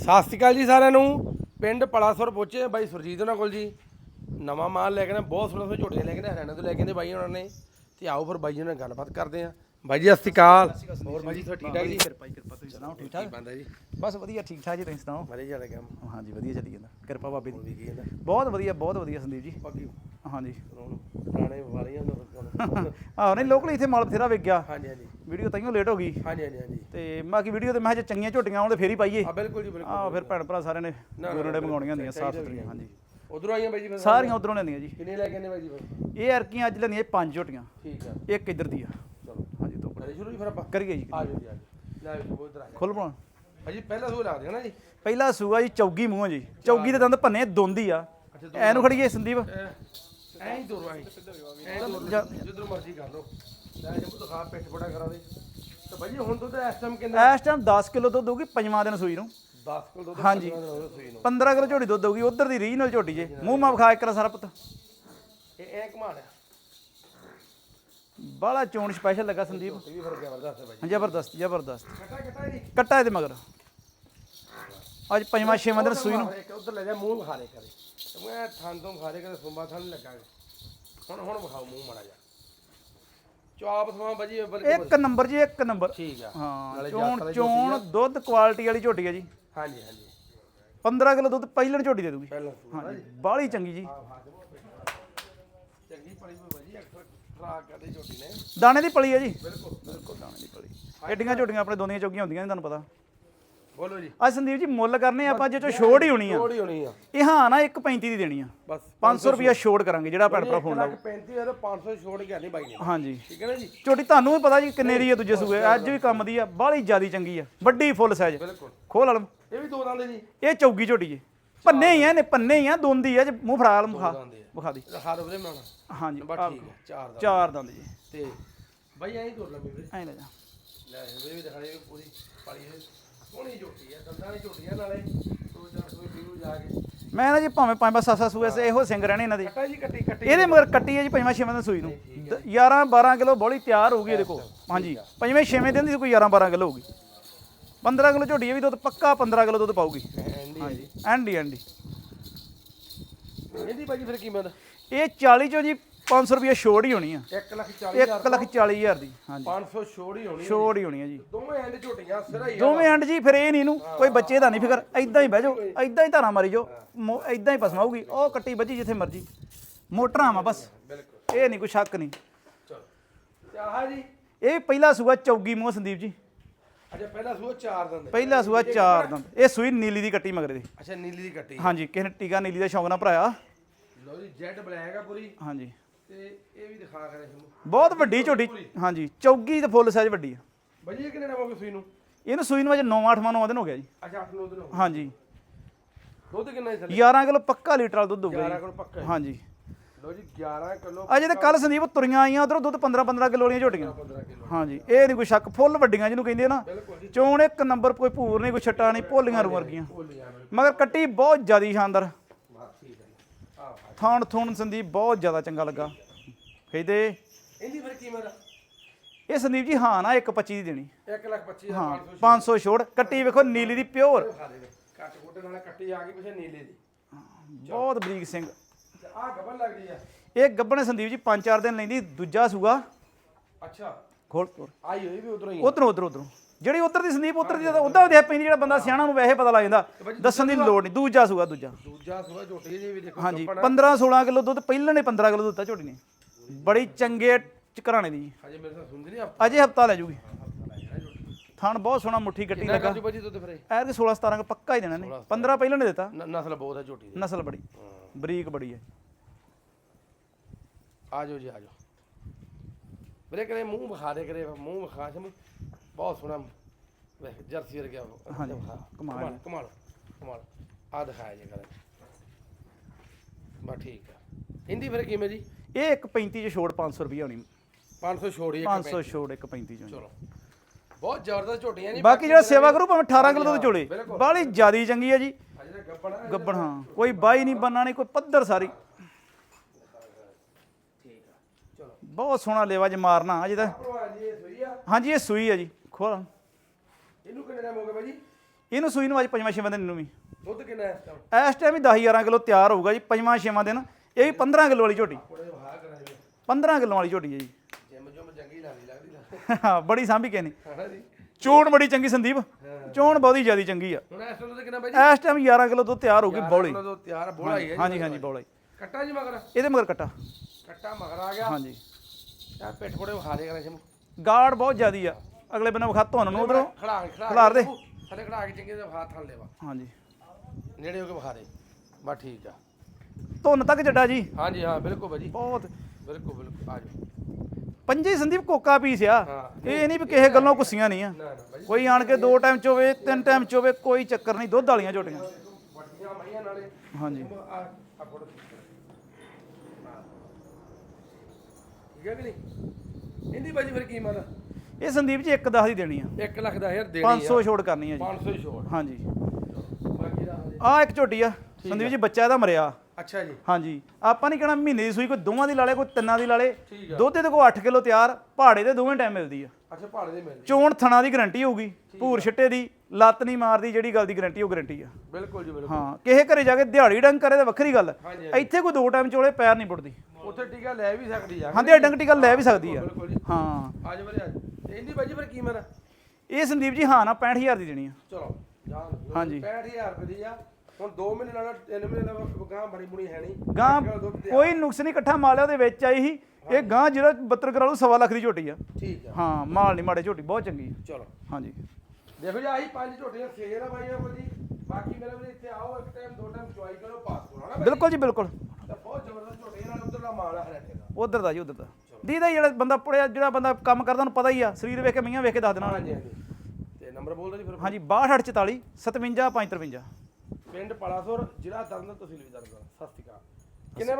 ਸਤਿ ਸ਼੍ਰੀ ਅਕਾਲ ਜੀ ਸਾਰਿਆਂ ਨੂੰ। ਪਿੰਡ ਪਲਾਸੁਰ ਪਹੁੰਚੇ ਬਾਈ ਸੁਰਜੀਤ ਉਹਨਾਂ ਕੋਲ ਜੀ। ਨਵਾਂ ਮਾਲ ਲੈ ਕੇ ਨਾ ਬਹੁਤ ਸੋਹਣੇ ਸੋਹਣੇ ਝੋਟੀਆਂ ਲੈ ਕੇ ਨਾ ਹਰਿਆਣਾ ਤੋਂ ਲੈ ਕੇ ਆਂਦੇ ਬਾਈ ਉਹਨਾਂ ਨੇ। ਤੇ ਆਓ ਫਿਰ ਬਾਈ ਜੀ ਨਾਲ ਗੱਲਬਾਤ ਕਰਦੇ ਹਾਂ। ਬਾਈ ਜੀ ਸਤਿ ਸ਼੍ਰੀ ਅਕਾਲ। ਹੋਰ ਬਾਈ ਜੀ ਤੁਹਾਡਾ ਠੀਕ ਠਾਕ ਜੀ ਕਿਰਪਾ ਹੀ ਕਿਰਪਾ ਤੁਸੀਂ ਸੁਣਾਓ ਠੀਕ ਠਾਕ? ਬੰਦਾ ਜੀ? ਬਸ ਵਧੀਆ ਠੀਕ ਠਾਕ ਜੀ ਤੁਸੀਂ ਸੁਣਾਓ? ਵਧੀਆ ਜ਼ਿਆਦਾ ਕੰਮ। ਹਾਂਜੀ ਵਧੀਆ ਚੱਲੀ ਜਾਂਦਾ। ਕਿਰਪਾ ਬਾਬੇ ਦੀ। ਬਹੁਤ ਵਧੀਆ ਬਹੁਤ ਵਧੀਆ ਸੰਦੀਪ ਜੀ। ਬਾਕੀ ਹਾਂਜੀ। ਪੁਰਾਣੇ ਵਾਲੀਆਂ ਦਾ ਤੁਹਾਨੂੰ ਆਹ ਨਹੀਂ ਲੋਕਲ ਇੱਥੇ ਮਾਲ ਬਥੇਰਾ ਵਿਕ ਗਿਆ। ਹਾਂਜੀ ਹਾਂਜੀ। ਵੀਡੀਓ ਤਾਈਓ ਲੇਟ ਹੋ ਗਈ। ਹਾਂਜੀ ਹਾਂਜੀ ਹਾਂਜੀ। ਤੇ ਬਾਕੀ ਵੀਡੀਓ ਤੇ ਮੈਂ ਜੇ ਚੰਗੀਆਂ ਝੋਟੀਆਂ ਆਉਣ ਤੇ ਫੇਰ ਹੀ ਪਾਈਏ। ਆ ਬਿਲਕੁਲ ਜੀ ਬਿਲਕੁਲ ਆਹ ਫਿਰ ਭੈਣ ਭਰਾ ਸਾਰਿਆਂ ਨੇ ਗੋਰੜੇ ਮੰਗਾਉਣੀਆਂ ਹੁੰਦੀਆਂ ਸਾਫ਼ ਸੁਥਰੀਆਂ ਹਾਂਜੀ। ਉਧਰੋਂ ਆਈਆਂ ਬਾਈ ਜੀ ਫਿਰ ਸਾਰੀਆਂ ਉਧਰੋਂ ਲੈਂਦੀਆਂ ਜੀ। ਕਿੰਨੇ ਲੈ ਕੇ ਆਂਦੇ ਬਾਈ ਜੀ ਫਿਰ? ਇਹ ਅਰਕੀਆਂ ਅੱਜ ਲੈਂਦੀਆਂ ਪੰਜ ਝੋਟੀਆਂ। ਠੀਕ ਆ। ਇੱਕ ਇੱਧਰ ਦੀ ਆ। ਚਲੋ। ਹਾਂਜੀ ਦੋ ਕਰੇ ਸ਼ੁਰੂ ਜੀ ਫਿਰ ਆਪਾਂ। ਕਰੀਏ ਜੀ ਆ ਜਾਓ ਜੀ ਆ ਜਾਓ। ਲੈ ਜੀ ਉਧਰ ਆ ਖੁੱਲ ਪਾ ਭਾਜੀ ਪਹਿਲਾ ਸੂ ਲਾ ਦੇਣਾ ਜੀ? ਪਹਿਲਾ ਸੂਆ ਜੀ ਚੌਗੀ ਮੂੰਹ ਜੀ। ਚੌਗੀ ਦੇ ਦੰਦ ਭੰਨੇ ਦੋਂਦੀ ਆ। ਐਨੂੰ ਖੜੀਏ ਸੰਦੀਪ। ਐਂ ਹੀ ਤੁਰ ਆਈ ਐਂ ਮਰਜ਼ੀ ਕਰ ਲਓ। ਲੈ ਜੰਬੂ ਦਿਖਾ ਪਿੱਠ ਬੜਾ ਕਰਾ ਦੇ ਤੇ ਭਾਜੀ ਹੁਣ ਦੁੱਧ ਇਸ ਟਾਈਮ ਕਿੰਨਾ? ਇਸ ਟਾਈਮ 10 ਕਿਲੋ ਦੁੱਧ ਦਊਗੀ ਪੰਜਵਾਂ ਦਿਨ ਸੂਈ ਨੂੰ। 10 ਕਿਲੋ ਦੁੱਧ ਹਾਂਜੀ। ਪੰਦਰਾਂ ਦਿਨ ਹੋ ਗਏ ਸੂਈ ਨੂੰ। 15 ਕਿਲੋ ਝੋਟੀ ਦੁੱਧ ਦਊਗੀ ਉਧਰ ਦੀ ਰੀਜਨਲ ਝੋਟੀ ਜੇ। ਮੂੰਹ ਮਾ ਵਿਖਾ ਇੱਕ ਰਾ ਸਾਰਾ ਪੁੱਤ। ਇਹ ਐ ਘਮਾ ਲਿਆ। ਬਾਲਾ ਚੋਣ ਸਪੈਸ਼ਲ ਲੱਗਾ ਸੰਦੀਪ। ਇਹ ਵੀ ਫਿਰ ਜ਼ਬਰਦਸਤ ਹੈ ਭਾਜੀ। ਜ਼ਬਰਦਸਤ ਜ਼ਬਰਦਸਤ। ਕਟਾ ਕਟਾ ਜੀ। ਕੱਟਾ ਇਹਦੇ ਮਗਰ। ਅੱਜ ਪੰਜਵਾਂ ਛੇਵਾਂ ਦਿਨ ਸੂਈ ਨੂੰ। ਇੱਕ ਉਧਰ ਲੈ ਜਾ ਮੂੰਹ ਵਿਖਾ ਦੇ ਕਰੇ ਤੇ ਮੈਂ ਥਾਂ ਤੋਂ ਵਿਖਾ ਦੇ ਕਰੇ ਸੁੰਬਾ ਥਾਂ ਲੱਗਾ। ਹੁਣ ਹੁਣ ਵਿਖਾਓ ਮੂੰਹ ਮਾੜਾ ਜਾ ਚਾਪ ਸਮਾਂ ਭਾਜੀ ਬਲਕਿ ਇੱਕ ਨੰਬਰ ਜੀ ਇੱਕ ਨੰਬਰ। ਠੀਕ ਆ। ਹਾਂ ਨਾਲੇ ਚੋਣ ਜਾਤ ਵਾਲੀ ਚੋਣ ਦੁੱਧ ਕੁਆਲਿਟੀ ਵਾਲੀ ਝੋਟੀ ਹੈ ਜੀ। ਹਾਂਜੀ ਹਾਂਜੀ। 15 ਕਿਲੋ ਦੁੱਧ ਪਹਿਲਣ ਝੋਟੀ ਦੇ ਦੂਗੀ। ਪਹਿਲਾਂ ਹਾਂਜੀ ਚੰਗੀ ਜੀ। ਚੰਗੀ ਪੜੀ ਹੋਈ ਭਾਜੀ ਅਕਸਰ ਖਰਾਕ ਕਰਦੇ ਝੋਟੀ ਨੇ। ਦਾਣੇ ਦੀ ਪਲੀ ਹੈ ਜੀ। ਬਿਲਕੁਲ ਬਿਲਕੁਲ। ਦਾਣੇ ਦੀ ਪਲੀ। ਐਡੀਆਂ ਝੋਟੀਆਂ ਆਪਣੇ ਦੋਨੀਆਂ ਚੌਕੀਆਂ ਹੁੰਦੀਆਂ ਨੇ ਤੁਹਾਨੂੰ ਪਤਾ। ਬੋਲੋ ਜੀ। ਅੱਜ ਸੰਦੀਪ ਜੀ ਮੁੱਲ ਕਰਨੇ ਆਪਾਂ ਜੇ ਚੋ ਛੋੜ ਹੀ ਹੋਣੀ ਆ। ਥੋੜੀ ਹੋਣੀ ਆ। ਇਹ ਹਾਂ ਨਾ 1.35 ਦੀ ਦੇਣੀ ਆ। ਬਸ 500 ਰੁਪਿਆ ਛੋੜ। ਕਰਾਂਗੇ ਜਿਹੜਾ ਭੈਣ ਭਰਾ ਫੋਨ ਲਾਓ 35 ਹੈ ਤਾਂ 500 ਛੋੜ ਕੇ ਨਹੀਂ ਬਾਈ ਨੇ। ਹਾਂਜੀ। ਠੀਕ ਹੈ ਨਾ ਜੀ? ਝੋਟੀ ਤੁਹਾਨੂੰ ਵੀ ਪਤਾ ਜੀ ਕਿੰਨੇ ਦੀ ਹੈ ਦੂਜੇ ਸੂਏ। ਅੱਜ ਵੀ ਕੰਮ ਦੀ ਆ ਬਾਹਲੀ ਜਿਆਦੀ ਚੰਗੀ ਆ। ਵੱਡੀ ਫੁੱਲ ਸਾਈਜ਼ ਬਿਲਕੁਲ। ਖੋਲ ਵਾਲਮ ਇਹ ਵੀ ਦੋ ਦੰਦ ਜੀ। ਇਹ ਚੌਗੀ ਝੋਟੀ ਜੀ। ਪੰਨੇ ਹੀ ਆ ਨੇ ਪੰਨੇ ਹੀ ਆ ਦੋਂਦੀ ਆ ਜੇ ਮੂੰਹ ਫੜਾ ਆਲਮ ਖਾ ਦੰਦ ਆ। ਵਿਖਾ ਦੀ। ਹਰ ਉਹਦੇ ਬਣਾਉਣਾ ਹਾਂਜੀ ਬਸ ਠੀਕ ਹੈ ਚਾਰ ਦੰਦ। ਚਾਰ ਦੰਦ ਜੀ। ਤੇ ਬਾਈ ਐਂ ਹੀ ਤੁਰ ਲੰਮੀ ਵੀਰੇ। ਐਂ ਲੈ ਜਾ। ਲੈ ਇਹ ਵੀ ਦਿਖਾਣੇ ਵੀ ਪੂਰੀ ਪਾਲੀ ਹੈ ਸੋਹਣੀ ਝੋਟੀ ਹੈ ਦੰਦਾਂ ਦੀ ਝੋਟੀ ਹੈ ਨਾਲੇ। ਦੋ ਚਾਰ ਸੌ ਵੀਰੂ ਜਾ ਕੇ। ਮੈਂ ਨਾ ਜੀ ਭਾਵੇਂ ਪੰਜ ਪੰਜ ਸੱਤ ਸੱਤ ਸੂਏ ਸੇ ਇਹੋ ਸਿੰਘ ਰਹਿਣੇ ਇਹਨਾਂ ਦੇ। ਕੱਟਾ ਜੀ ਕੱਟੀ ਕੱਟੀ। ਇਹਦੇ ਮਗਰ ਕੱਟੀ ਹੈ ਜੀ ਪੰਜਵਾਂ ਛੇਵਾਂ ਦਿਨ ਸੂਈ ਨੂੰ। 11 12 ਕਿਲੋ ਬੋਲੀ ਤਿਆਰ ਹੋਊਗੀ ਇਹਦੇ ਕੋਲ। ਹਾਂਜੀ ਪੰਜਵੇਂ ਛੇਵੇਂ ਦਿਨ ਦੀ ਕੋਈ 11 12 ਕਿਲੋ ਹੋਊਗੀ 15 ਕਿਲੋ ਝੋਟੀ ਇਹ ਵੀ ਦੁੱਧ ਪੱਕਾ 15 ਕਿਲੋ ਦੁੱਧ ਪਾਊਗੀ। ਐਂਡੀ ਹੈ ਜੀ ਐਂਡੀ ਐਂਡੀ। ਇਹਦੀ ਬਾਜੀ ਫਿਰ ਕੀਮਤ? ਇਹ 40 ਚੋਂ ਜੀ 500 ਰੁਪਏ ਛੋੜ ਹੀ ਹੋਣੀ ਆ। 1 ਲੱਖ 40 1 ਲੱਖ 40 ਹਜ਼ਾਰ ਦੀ ਹਾਂਜੀ। 500 ਛੋੜ ਹੀ ਹੋਣੀ ਛੋੜ ਹੀ ਹੋਣੀ ਆ ਜੀ। ਦੋਵੇਂ ਐਂਡ ਝੋਟੀਆਂ ਸਿਰਾ ਹੀ ਆ। ਦੋਵੇਂ ਐਂਡ ਜੀ ਫਿਰ ਇਹ ਨਹੀਂ ਨੂੰ ਕੋਈ ਬੱਚੇ ਦਾ ਨਹੀਂ ਫਿਕਰ। ਐਦਾਂ ਹੀ ਬਹਿ ਜਾਓ ਐਦਾਂ ਹੀ ਧਾਰਾ ਮਾਰੀ ਜਾਓ ਐਦਾਂ ਹੀ ਪਸਮਾਊਗੀ। ਉਹ ਕੱਟੀ ਬੱਜੀ ਜਿੱਥੇ ਮਰਜ਼ੀ। ਮੋਟਰਾਂ ਵਾ ਬਸ। ਬਿਲਕੁਲ। ਇਹ ਨਹੀਂ ਕੋਈ ਸ਼ੱਕ ਨਹੀਂ ਚਲੋ। ਜੀ। ਇਹ ਪਹਿਲਾ ਸੂਆ ਚੌਗੀ ਮੂੰਹ ਸੰਦੀਪ ਜੀ। ਅੱਛਾ ਪਹਿਲਾ ਸੂਆ ਚਾਰ ਦੰਦ ਪਹਿਲਾ ਸੂਆ ਚਾਰ ਦੰਦ। ਇਹ ਸੂਈ ਨੀਲੀ ਦੀ ਕੱਟੀ ਮਗਰ ਦੀ। ਅੱਛਾ ਨੀਲੀ ਦੀ ਕੱਟੀ। ਹਾਂਜੀ ਕਿਸੇ ਨੇ ਟੀਕਾ ਨੀਲੀ ਦਾ ਸ਼ੌਂਕ ਨਾਲ ਭਰਾਇਆ। ਲੋ ਜੀ ਜੈਡ ਬਲੈਕ ਆ ਪੂਰੀ। ਹਾਂਜੀ। ਤੇ ਇਹ ਵੀ ਦਿਖਾ ਕਰੇ ਤੁਹਾਨੂੰ ਬਹੁਤ ਵੱਡੀ ਝੋਟੀ। ਹਾਂਜੀ ਚੌਗੀ ਤੇ ਫੁੱਲ ਸਾਈਜ਼ ਵੱਡੀ ਆ। ਬਾਜੀ ਇਹ ਕਿੰਨੇ ਟਾਈਮ ਹੋ ਗਿਆ ਸੂਈ ਨੂੰ? ਇਹਨੂੰ ਸੂਈ ਨੂੰ ਅਜੇ 9 8 9 ਦਿਨ ਹੋ ਗਿਆ ਜੀ। ਅੱਛਾ 8 9 ਦਿਨ ਹੋ ਗਏ। ਹਾਂਜੀ। ਦੁੱਧ ਕਿੰਨਾ ਥੱਲੇ? 11 ਕਿਲੋ ਪੱਕਾ ਲੀਟਰ ਵਾਲਾ ਦੁੱਧ ਹੋਊਗਾ 11 ਜੀ ਕਿਲੋ ਪੱਕਾ ਹਾਂਜੀ। ਲੋ ਜੀ 11 ਕਿਲੋ ਅਜੇ ਤੇ ਕੱਲ ਸੰਦੀਪ ਤੁਰੀਆਂ ਆਈਆਂ ਉਧਰੋਂ ਦੁੱਧ 15 15 ਕਿਲੋ ਵਾਲੀਆਂ ਝੋਟੀਆਂ। 15 ਕਿਲੋ ਹਾਂਜੀ ਇਹ ਨਹੀਂ ਕੋਈ ਸ਼ੱਕ ਫੁੱਲ ਵੱਡੀਆਂ ਜਿਹਨੂੰ ਕਹਿੰਦੇ ਨਾ। ਚੋਣ ਇੱਕ ਨੰਬਰ ਕੋਈ ਭੂਰ ਨਹੀਂ ਕੋਈ ਛੱਟਾ ਨਹੀਂ ਭੋਲੀਆਂ ਰੂ ਵਰਗੀਆਂ ਮਗਰ ਕੱਟੀ ਬਹੁਤ ਜ਼ਿਆਦੀ ਸ਼ਾਨਦਾਰ। ਹੈ ਥਾਣ ਥੂਣ ਸੰਦੀਪ ਬਹੁਤ ਜ਼ਿਆਦਾ ਚੰਗਾ ਲੱਗਾ। ਕਹਿੰਦੇ ਇਹਦੀ ਫਿਰ ਕੀਮਤ ਇਹ ਸੰਦੀਪ ਜੀ ਹਾਂ ਨਾ 125 ਦੀ ਦੇਣੀ। 1 ਲੱਖ 25 ਹਾਂ 500 500 ਛੋੜ ਕੱਟੀ ਵੇਖੋ ਨੀਲੀ ਦੀ ਪਿਓਰ। ਕੱਟ ਕੋਟੇ ਨਾਲ ਕੱਟੀ ਆ ਗਈ ਪਿਛੇ ਨੀਲੇ ਦੀ। ਬਹੁਤ ਬਰੀਕ ਸਿੰਘ। ਤੇ ਆਹ ਗੱਬਨ ਲੱਗਦੀ ਆ। ਇਹ ਗੱਬਣੇ ਸੰਦੀਪ ਜੀ 5-4 ਦਿਨ ਲੈਂਦੀ ਦੂਜਾ ਸੂਗਾ ਅੱਛਾ। ਖੋਲ ਤੋਰ। ਆਈ ਹੋਈ ਵੀ ਉਧਰੋਂ ਹੀ ਉਧਰੋਂ ਉਧਰੋਂ ਉਧਰੋਂ। ਜਿਹੜੀ ਉਧਰ ਦੀ ਸੰਦੀਪ ਉਧਰ ਦੀ ਤਾਂ ਉਦਾਂ ਦੇ ਪੈਂਦੀ ਜਿਹੜਾ ਬੰਦਾ ਸਿਆਣਾ ਨੂੰ ਵੈਸੇ ਪਤਾ ਲੱਗ ਜਾਂਦਾ ਦੱਸਣ ਦੀ ਲੋੜ ਨਹੀਂ ਦੂਜਾ ਸੂਗਾ ਦੂਜਾ। ਦੂਜਾ ਸੂਆ ਝੋਟੀ ਜੀ ਵੀ ਦੇਖੋ ਹਾਂਜੀ 15-16 ਕਿਲੋ ਦੁੱਧ ਪਹਿਲਾਂ ਨੇ 15 ਕਿਲੋ ਦਿੱਤਾ ਝੋਟੀ ਨੇ। ਬੜੀ ਚੰਗੇ ਘਰਾਣੇ ਦੀ। ਜੀ ਹਜੇ ਮੇਰੇ ਸਾਹ ਸੁਣਦੀ ਨਹੀਂ ਅਜੇ ਹਫਤਾ ਲੈ ਜੂਗੀ। ਥਣ ਬਹੁਤ ਸੋਹਣਾ ਮੁੱਠੀ ਕਿੰਨਾ ਲੱਗਾ? ਐਰ ਕੇ 16-17 ਕ ਪੱਕਾ ਹੀ ਦੇਣਾ ਨੇ 15 ਪਹਿਲਾਂ ਨੇ ਦਿੱਤਾ। ਨਸਲ ਬਹੁਤ ਹੈ ਝੋਟੀ ਦੀ। ਨਸਲ ਬੜੀ। ਬਰੀਕ ਬੜੀ ਹੈ। ਆ ਜਾਓ ਜੀ ਆ ਜਾਓ। ਵੀਰੇ ਕਰੇ ਮੂੰਹ ਵਿਖਾ ਦੇ ਕਰੇ ਮੂੰਹ ਵਿਖਾ ਸ਼ਮ ਬਹੁਤ ਸੋਹਣਾ ਵੇਖ ਜਰਸੀ ਵਰਗਾ ਉਹ। ਹਾਂਜੀ। ਕਮਾਲ ਕਮਾਲ ਕਮਾਲ ਕਮਾਲ। ਆ ਦਿਖਾਇਆ ਜੀ ਕਰੇ ਬਸ ਠੀਕ ਆ। ਹਿੰਦੀ ਫਿਰ ਕਿਵੇਂ ਜੀ? ਇਹ ਇੱਕ 35 ਚ ਛੋੜ 500 ਰੁਪਏ ਹੋਣੀ। 500 ਛੋੜੀ 500 ਛੋੜ ਇੱਕ 35 ਚ ਹੋਣੀ। ਚਲੋ। ਬਹੁਤ ਜ਼ਬਰਦਸਤ ਝੋਟੀਆਂ ਜੀ। ਬਾਕੀ ਜਿਹੜਾ ਸੇਵਾ ਕਰੂ ਭਾਵੇਂ 18 ਕਿਲੋ ਦੁੱਧ ਚੋਲੇ ਬਿਲਕੁਲ। ਬਾਹਲੀ ਜਿਆਦੀ ਚੰਗੀ ਹੈ ਜੀ। ਗੱਬਣ ਆ ਗੱਬਣ ਹਾਂ। ਕੋਈ ਬਾਈ ਨਹੀਂ ਬੰਨਾ ਨਹੀਂ ਕੋਈ ਪੱਧਰ ਸਾਰੀ। ਠੀਕ ਆ। ਚਲੋ। ਬਹੁਤ ਸੋਹਣਾ ਲੇਵਾ ਜੇ ਮਾਰਨਾ ਅਜੇ ਤਾਂ। ਭਲਵਾਨ ਜੀ ਇਹ ਸਹੀ ਆ। ਹਾਂਜੀ ਇਹ ਸੂਈ ਹੈ ਜੀ। ਖੋਲ। ਇਹਨੂੰ ਕਿੰਨੇ ਟਾਈਮ ਹੋ ਗਿਆ ਇਹਨੂੰ ਸੂਈ ਨੂੰ ਅੱਜ ਪੰਜਵਾਂ ਛੇਵਾਂ ਦਿਨ ਨੂੰ ਵੀ। ਦੁੱਧ ਕਿੰਨਾ ਹੈ ਇਸ ਟਾਈਮ ਇਸ ਟਾਈਮ ਹੀ 10 11 ਕਿਲੋ ਤਿਆਰ ਹੋਊਗਾ ਜੀ ਪੰਜਵਾਂ ਛੇਵਾਂ ਦਿਨ। ਇਹ ਵੀ 15 ਕਿਲੋ ਵਾਲੀ ਝੋਟੀ। ਕੋੜੇ ਵਹਾ ਕਰਾਂਗੇ 15 ਕਿਲੋ ਵਾਲੀ ਝੋਟੀ ਹੈ ਜੀ। ਜਿਮ ਜੁਮ ਚੰਗੀ ਲੱਗਦੀ ਲੱਗਦੀ ਨਾ ਹਾਂ ਬੜੀ ਸਾਂਭੀ ਹਨਾ ਜੀ। ਚੋਣ ਬੜੀ ਚੰਗੀ ਸੰਦੀਪ। ਚੋਣ ਬਹੁਤੀ ਜ਼ਿਆਦੀ ਚੰਗੀ ਆ। ਹੁਣ ਇਸ ਟਾਈਮ ਦੁੱਧ ਕਿੰਨਾ ਬਾਈ ਜੀ? ਇਸ ਟਾਈਮ 11 ਕਿਲੋ ਤੋਂ ਤਿਆਰ ਹੋਊਗੀ ਬੌਲੀ। ਤੋਂ ਤਿਆਰ ਬੋਲਾ ਹੀ ਹੈ ਜੀ ਹਾਂਜੀ ਹਾਂਜੀ ਬੌਲੀ ਕੱਟਾ ਜੀ ਮਗਰ? ਇਹਦੇ ਮਗਰ ਕੱਟਾ। ਕੱਟਾ ਮਗਰ ਆ ਗਿਆ। ਹਾਂਜੀ। ਯਾਰ ਪਿੱਠ ਕੋੜੇ ਵਹਾ ਦੇ ਕਰਾਂ ਜਿਮ ਗਾਰਡ ਬਹੁਤ ਜ਼ਿਆਦੀ ਆ। ਅਗਲੇ ਬੰਨੇ ਵਿਖਾ ਤੁਹਾਨੂੰ ਨੂੰ ਉਧਰੋਂ। ਖੜਾ ਕੇ ਖੜਾ ਖਿਲਾਰ ਦੇ। ਥੱਲੇ ਖੜਾ ਕੇ ਚੰਗੇ ਦਾ ਹੱਥ ਥਾਂ ਲੈਵਾ ਹਾਂਜੀ। ਨੇੜੇ ਹੋ ਕੇ ਵਿਖਾ ਦੇ। ਬਸ ਠੀਕ ਆ। ਧੁੰਨ ਤੱਕ ਜੱਡਾ ਜੀ। ਹਾਂਜੀ ਹਾਂ ਬਿਲਕੁਲ ਬਾਜੀ ਬਹੁਤ। ਬਿਲਕੁਲ ਬਿਲਕੁਲ ਆ ਜਾਓ। ਪੰਜੇ ਸੰਦੀਪ ਕੋਕਾ ਪੀਸ ਆ। ਹਾਂ। ਇਹ ਨਹੀਂ ਵੀ ਕਿਸੇ ਗੱਲੋਂ ਕੁੱਸੀਆਂ ਨਹੀਂ ਆ। ਨਾ ਨਾ ਬਾਜੀ ਕੋਈ ਆਣ ਕੇ ਦੋ ਟਾਈਮ ਚ ਹੋਵੇ ਤਿੰਨ ਟਾਈਮ ਚ ਹੋਵੇ ਕੋਈ ਚੱਕਰ ਨਹੀਂ। ਦੁੱਧ ਵਾਲੀਆਂ ਝੋਟੀਆਂ। ਵੱਡੀਆਂ ਮਈਆਂ ਨਾਲੇ। ਹਾਂਜੀ। ਆ ਆ ਫੋਟੋ ਠੀਕ ਹੈ ਕਿ ਨਹੀਂ? ਇਹਦੀ ਬਾਜੀ ਫਿਰ ਕੀਮਤ ਇਹ ਸੰਦੀਪ ਜੀ 1 10 ਦੀ ਦੇਣੀ ਆ। 1 ਲੱਖ ਦਾ ਯਾਰ ਦੇਣੀ ਆ। 500 ਛੋੜ ਕਰਨੀ ਆ ਜੀ। 500 ਹੀ ਛੋੜ ਹਾਂਜੀ। ਬਾਕੀ ਦਾ ਹਜੇ- ਆ ਇੱਕ ਝੋਟੀ ਆ। ਸੰਦੀਪ ਜੀ ਬੱਚਾ ਇਹਦਾ ਮਰਿਆ। ਅੱਛਾ ਜੀ। ਹਾਂਜੀ। ਆਪਾਂ ਨਹੀਂ ਕਹਿਣਾ ਮਹੀਨੇ ਦੀ ਸੂਈ ਕੋਈ ਦੋਵਾਂ ਦੀ ਲਾਲੇ ਕੋਈ ਤਿੰਨਾਂ ਦੀ ਲਾਲੇ ਦੁੱਧ ਇਹਦੇ ਕੋਲ 8 ਕਿਲੋ ਤਿਆਰ ਪਹਾੜੇ ਦੇ ਦੋਵੇਂ ਟਾਈਮ ਮਿਲਦੀ ਆ। ਅੱਛਾ ਭਾੜੇ ਦੇ ਮਿਲਦੀ ਚੋਣ ਥਣਾ ਦੀ ਗਾਰੰਟੀ ਹੋਊਗੀ। ਭੂਰ ਛਿੱਟੇ ਦੀ ਲੱਤ ਨਹੀਂ ਮਾਰਦੀ ਜਿਹੜੀ ਗੱਲ ਦੀ ਗਾਰੰਟੀ ਉਹ ਗਾਰੰਟੀ ਆ। ਬਿਲਕੁਲ ਜੀ ਬਿਲਕੁਲ। ਹਾਂ ਕਿਸੇ ਘਰੇ ਜਾ ਕੇ ਦਿਹਾੜੀ ਡੰਗ ਕਰੇ ਤਾਂ ਵੱਖਰੀ ਗੱਲ। ਇੱਥੇ ਕੋਈ ਦੋ ਟਾਈਮ ਚੋਲੇ ਪੈਰ ਨਹੀਂ ਪੁੱਟਦੀ। ਉੱਥੇ ਟੀਕਾ ਲੈ ਵੀ ਸਕਦੀ ਆ। ਹਾਂ ਦਿਹਾੜੀ ਡੰਗ ਟਿਕਾ ਲੈ ਵੀ ਸਕਦੀ ਆ। ਹਾਂ। ਅੱਜ ਬਰੇ ਅੱਜ। ਤੇ ਇਹਦੀ ਬਾਜੀ ਫਿਰ ਕੀਮਤ ਆ? ਇਹ ਸੰਦੀਪ ਜੀ ਹਾਂ ਨਾ 65000 ਦੀ ਦੇਣੀ ਆ। ਚਲੋ ਜਾਨ ਹਾਂਜੀ। 65000 ਰੁਪਏ ਦੀ ਆ। ਹੁਣ 2 ਮਹੀਨੇ ਨਾਲ 3 ਮਹੀਨੇ ਦਾ ਗਾਂ ਬੜੀ ਬੁਣੀ ਹੈ ਨਹੀਂ। ਗਾਂ ਦੁੱਧ। ਕੋਈ ਨੁਕਸ ਨਹੀਂ ਇਕੱਠਾ ਮਾਲਿਆ ਉਹਦੇ ਵਿੱਚ ਆਈ ਸੀ। ਇਹ ਗਾਂ ਜਿਹੜਾ 72 ਕਰਾ ਸਵਾ ਲੱਖ ਦੀ ਝੋਟੀ ਆ। ਠੀਕ ਆ। ਹਾਂ ਮਾਲ ਨਹੀਂ ਮਾੜੇ ਝੋਟੀ ਬਹੁਤ ਚੰਗੀ ਆ। ਚਲੋ। ਹਾਂਜੀ। ਦੇਖੋ ਜੀ ਆਹੀ ਪੰਜ ਝੋਟੀਆਂ ਫੇਰ ਆ ਬਾਈਆਂ ਕੋਲ ਜੀ। ਬਾਕੀ ਮੇਰੇ ਕੋਲ ਇੱਥੇ ਆਓ ਇੱਕ ਟਾਈਮ ਦੋ ਟਾਈਮ ਚੁਆਈ ਕਰੋ ਪਾਸ ਕਰੋ ਹਨਾ ਬਿਲਕੁਲ ਜੀ ਬਿਲਕੁਲ। ਤਾਂ ਬਹੁਤ ਜ਼ਬਰਦਸਤ ਝੋਟੀਆਂ ਨਾਲ ਉਧਰਲਾ ਮਾਲ ਆ ਹਰਿਆਣੇ ਦਾ। ਉਧਰ ਦਾ ਜੀ ਉਧਰ ਦਾ। ਦੀਦਾ ਜਿਹੜਾ ਬੰਦਾ ਪੜਿਆ ਜਿਹੜਾ ਬੰਦਾ ਕੰਮ ਕਰਦਾ ਉਹਨੂੰ ਪਤਾ ਹੀ ਆ। ਸਰੀਰ ਵੇਖ ਕੇ ਮਈਆਂ ਵੇਖ ਕੇ ਦੱਸ ਦੇਣਾ। ਹਾਂਜੀ ਹਾਂਜੀ। ਤੇ ਨੰਬਰ ਬੋਲ ਦਿਓ ਜੀ ਫਿਰ ਹਾਂਜੀ 6244 57 553 ਪਿੰਡ ਪਲਾਸੁਰ ਜ਼ਿਲ੍ਹਾ ਤਰਨਤਾਰਨ ਤਹਿਸੀਲ ਵੀ ਸਤਿ ਸ਼੍ਰੀ ਅਕਾਲ।